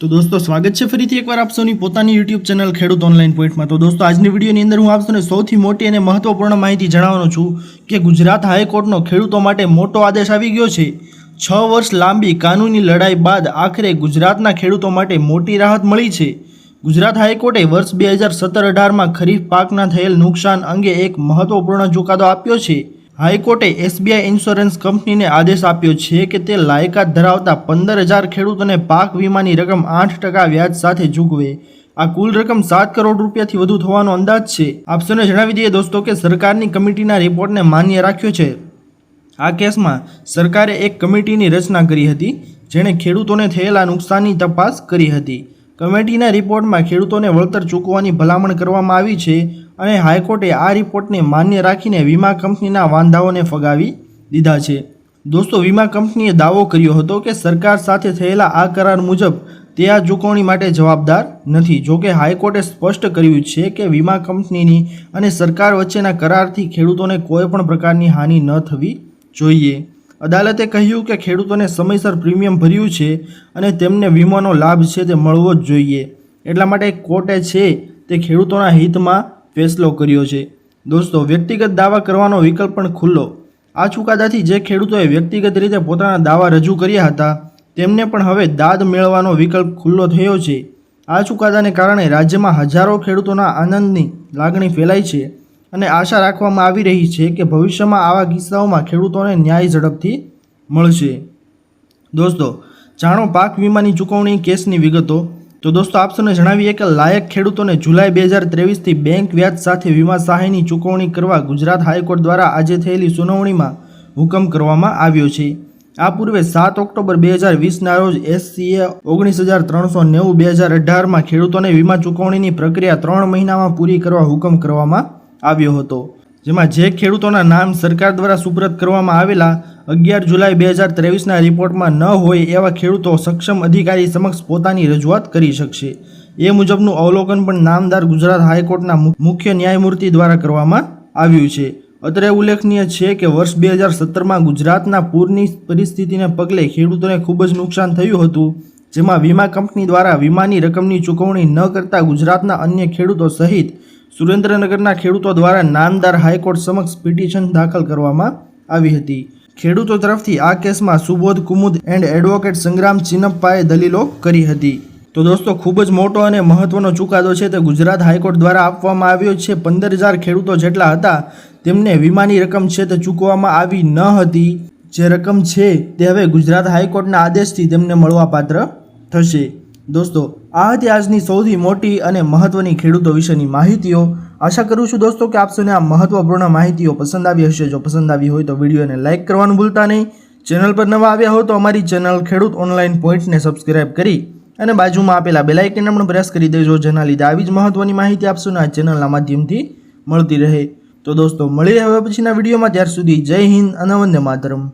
તો દોસ્તો, સ્વાગત છે ફરીથી એકવાર આપ પોતાની યુટ્યુબ ચેનલ ખેડૂત ઓનલાઈન પોઈન્ટમાં. તો દોસ્તો, આજની વિડીયોની અંદર હું આપ સૌથી મોટી અને મહત્વપૂર્ણ માહિતી જણાવવાનો છું કે ગુજરાત હાઈકોર્ટનો ખેડૂતો માટે મોટો આદેશ આવી ગયો છે. છ વર્ષ લાંબી કાનૂની લડાઈ બાદ આખરે ગુજરાતના ખેડૂતો માટે મોટી રાહત મળી છે. ગુજરાત હાઈકોર્ટે વર્ષ બે હજાર સત્તર અઢારમાં ખરીફ પાકના થયેલ નુકસાન અંગે એક મહત્વપૂર્ણ ચુકાદો આપ્યો છે. હાઈકોર્ટે એસબીઆઈ ઇન્સ્યોરન્સ કંપનીને આદેશ આપ્યો છે કે તે લાયકાત ધરાવતા પંદર હજાર ખેડૂતોને પાક વીમાની રકમ આઠ ટકા વ્યાજ સાથે ચૂકવે. આ કુલ રકમ સાત કરોડ રૂપિયાથી વધુ થવાનો અંદાજ છે. આપ જણાવી દઈએ દોસ્તો કે સરકારની કમિટીના રિપોર્ટને માન્ય રાખ્યો છે. આ કેસમાં સરકારે એક કમિટીની રચના કરી હતી, જેણે ખેડૂતોને થયેલા નુકસાનની તપાસ કરી હતી. કમિટીના રિપોર્ટમાં ખેડૂતોને વળતર ચૂકવવાની ભલામણ કરવામાં આવી છે અને હાઈકોર્ટે આ રિપોર્ટને માન્ય રાખીને વીમા કંપનીના વાંધાઓને ફગાવી દીધા છે. દોસ્તો, વીમા કંપનીએ દાવો કર્યો હતો કે સરકાર સાથે થયેલા આ કરાર મુજબ તે આ ચૂકવણી માટે જવાબદાર નથી. જોકે હાઈકોર્ટે સ્પષ્ટ કર્યું છે કે વીમા કંપનીની અને સરકાર વચ્ચેના કરારથી ખેડૂતોને કોઈ પણ પ્રકારની હાનિ ન થવી જોઈએ. અદાલતે કહ્યું કે ખેડૂતોને સમયસર પ્રીમિયમ ભર્યું છે અને તેમને વીમાનો લાભ છે તે મળવો જ જોઈએ. એટલા માટે કોર્ટે છે તે ખેડૂતોના હિતમાં ફેસલો કર્યો છે. દોસ્તો, વ્યક્તિગત દાવા કરવાનો વિકલ્પ પણ ખુલ્લો. આ ચુકાદાથી જે ખેડૂતોએ વ્યક્તિગત રીતે પોતાના દાવા રજૂ કર્યા હતા, તેમને પણ હવે દાદ મેળવવાનો વિકલ્પ ખુલ્લો થયો છે. આ ચુકાદાને કારણે રાજ્યમાં હજારો ખેડૂતોના આનંદની લાગણી ફેલાઈ છે. અને આશા રાખવામાં આવી રહી છે કે ભવિષ્યમાં આવા કિસ્સાઓમાં ખેડૂતોને ન્યાય ઝડપથી મળશે. દોસ્તો, જાણો પાક વીમાની ચૂકવણી કેસની વિગતો? તો દોસ્તો, આપ જણાવીએ કે લાયક ખેડૂતોને જુલાઈ બે હજાર ત્રેવીસથી બેંક વ્યાજ સાથે વીમા સહાયની ચૂકવણી કરવા ગુજરાત હાઈકોર્ટ દ્વારા આજે થયેલી સુનાવણીમાં હુકમ કરવામાં આવ્યો છે. આ પૂર્વે સાત ઓક્ટોબર બે હજાર વીસના રોજ એસસીએ ઓગણીસ હજાર ત્રણસો નેવું બે હજાર અઢારમાં ખેડૂતોને વીમા ચૂકવણીની પ્રક્રિયા ત્રણ મહિનામાં પૂરી કરવા હુકમ કરવામાં આવ્યો હતો. જેમાં જે ખેડૂતોના નામ સરકાર દ્વારા સુપ્રત કરવામાં આવેલા અગિયાર જુલાઈ બે હજાર ત્રેવીસના રિપોર્ટમાં ન હોય એવા ખેડૂતો સક્ષમ અધિકારી સમક્ષ પોતાની રજૂઆત કરી શકશે. એ મુજબનું અવલોકન પણ નામદાર ગુજરાત હાઈકોર્ટના મુખ્ય ન્યાયમૂર્તિ દ્વારા કરવામાં આવ્યું છે. અત્રે ઉલ્લેખનીય છે કે વર્ષ બે હજાર સત્તરમાં ગુજરાતના પૂરની પરિસ્થિતિને પગલે ખેડૂતોને ખૂબ જ નુકસાન થયું હતું, જેમાં વીમા કંપની દ્વારા વીમાની રકમની ચૂકવણી ન કરતા ગુજરાતના અન્ય ખેડૂતો સહિત સુરેન્દ્રનગરના ખેડૂતો દ્વારા નામદાર હાઈકોર્ટ સમક્ષ પિટિશન દાખલ કરવામાં આવી હતી. ખેડૂતો તરફથી આ કેસમાં સુબોધ કુમુદ એન્ડ એડવોકેટ સંગ્રામ ચિનપ્પાએ દલીલો કરી હતી. તો દોસ્તો, ખૂબ જ મોટો અને મહત્વનો ચુકાદો છે તે ગુજરાત હાઈકોર્ટ દ્વારા આપવામાં આવ્યો છે. પંદર હજાર ખેડૂતો જેટલા હતા, તેમને વીમાની રકમ છે તે ચૂકવવામાં આવી ન હતી. જે રકમ છે તે હવે ગુજરાત હાઈકોર્ટના આદેશથી તેમને મળવાપાત્ર થશે. દોસ્તો, આ હતી આજની સૌથી મોટી અને મહત્ત્વની ખેડૂતો વિશેની માહિતીઓ. આશા કરું છું દોસ્તો કે આપશોને આ મહત્વપૂર્ણ માહિતીઓ પસંદ આવી હશે. જો પસંદ આવી હોય તો વિડીયોને લાઇક કરવાનું ભૂલતા નહીં. ચેનલ પર નવા આવ્યા હો તો અમારી ચેનલ ખેડૂત ઓનલાઈન પોઈન્ટને સબસ્ક્રાઇબ કરી અને બાજુમાં આપેલા બેલાઇકનને પણ પ્રેસ કરી દેજો, જેના લીધે આવી જ મહત્ત્વની માહિતી આપશું આ ચેનલના માધ્યમથી મળતી રહે. તો દોસ્તો મળી હવે પછીના વિડીયોમાં. ત્યાર સુધી જય હિન્દ અને વંદે માતરમ.